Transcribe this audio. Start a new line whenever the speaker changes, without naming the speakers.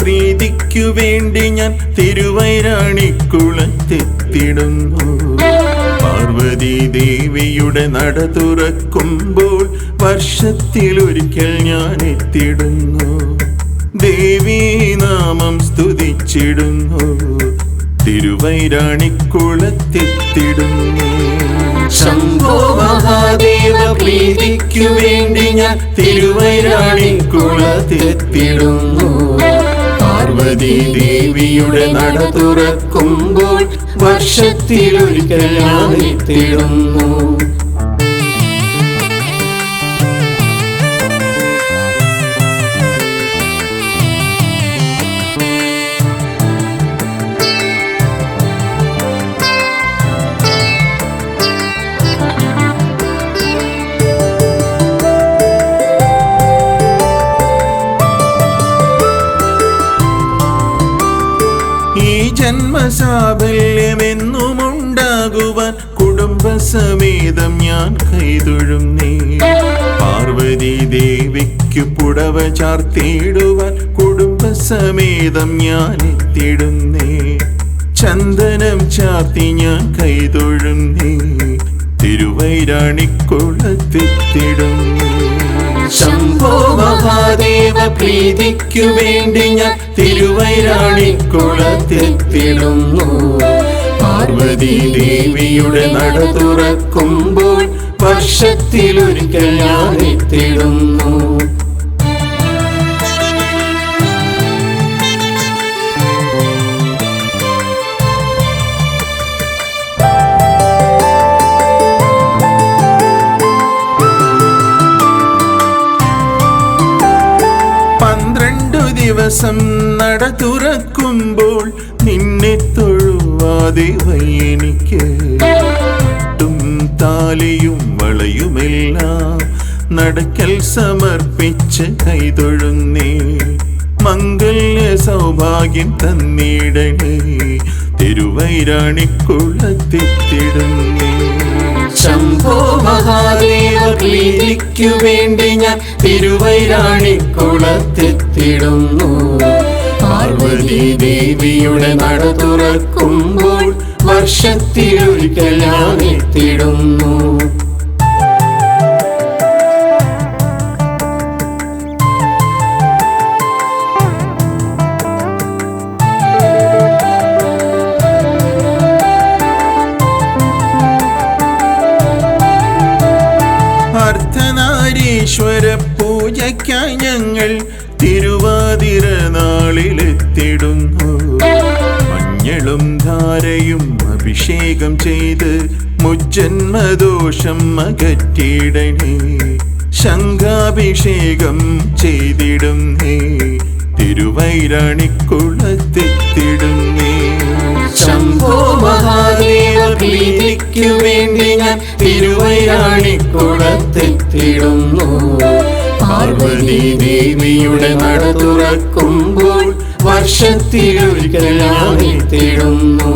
പ്രീതിക്കു വേണ്ടി ഞാൻ തിരുവൈരാണിക്കുളത്തെത്തിടുന്നു. പാർവതി ദേവിയുടെ നട തുറക്കുമ്പോൾ വർഷത്തിലൊരിക്കൽ ഞാൻ എത്തിടുന്നു. ദേവീ നാമം സ്തുതിച്ചിടുന്നു. തിരുവൈരാണിക്കുളത്തെത്തിടുന്നു. ശംഭോ മഹാദേവ പ്രീതിക്കു വേണ്ടി ഞാൻ തിരുവൈരാണിക്കുളത്തെത്തിടുന്നു പാർവതി ദേവിയുടെ നട തുറക്കുമ്പോൾ വർഷത്തിലൊരിക്കൽ ഞാൻ ജന്മസാഫല്യമെന്നുമുണ്ടാകുവാൻ കുടുംബസമേതം ഞാൻ കൈതൊഴും നീ പാർവതി ദേവിക്കു പുടവ ചാർത്തിടുവാൻ കുടുംബസമേതം ഞാൻ എത്തിടുന്നേ. ചന്ദനം ചാർത്തി ഞാൻ കൈതൊഴും നീ തിരുവൈരാണിക്കുളത്തെത്തിടുന്നു. പ്രീതിക്കു വേണ്ടി ഞാൻ തിരുവൈരാണിക്കുളത്തെത്തിടുന്നു പാർവതി ദേവിയുടെ നട തുറക്കുമ്പോൾ വർഷത്തിലൊരിക്കൽ ഞാൻ എത്തിടുന്നു ദിവസം നട തുറക്കുമ്പോൾ നിന്നെ തൊഴുവാതെ വയ്യെനിക്ക് ും. താലിയും വളയുമെല്ലാം നടക്കൽ സമർപ്പിച്ച് കൈതൊഴുന്നേ. മംഗല്യ സൗഭാഗ്യം തന്നിടണേ. തിരുവൈരാണിക്കുളത്തെത്തിടുന്നേ ശംഭോ മഹാദേവ പ്രീതിക്കു വേണ്ടി ഞാൻ തിരുവൈരാണിക്കുളത്തെത്തിടുന്നു പാർവതി ദേവിയുടെ നട തുറക്കുമ്പോൾ വർഷത്തിലൊരിക്കൽ അർദ്ധനാരീശ്വര പൂജയ്ക്കായി ഞങ്ങൾ തിരുവാതിര നാളിലെത്തിടുന്നു. മഞ്ഞളും ധാരയും അഭിഷേകം ചെയ്ത് മുജ്ജന്മദോഷം അകറ്റിയിടണേ. ശംഖാഭിഷേകം ചെയ്തിടുന്നേ. തിരുവൈരാണിക്കുളത്തെത്തിടുന്നേ. ശംഭോ മഹാദേവ പ്രീതിക്കു വേണ്ടി ഞാൻ തിരുവൈരാണിക്കുളത്തെത്തിടുന്നു പാർവതി ദേവിയുടെ നട തുറക്കുമ്പോൾ വർഷത്തിലൊരിക്കൽ ഞാൻ എത്തിടുന്നു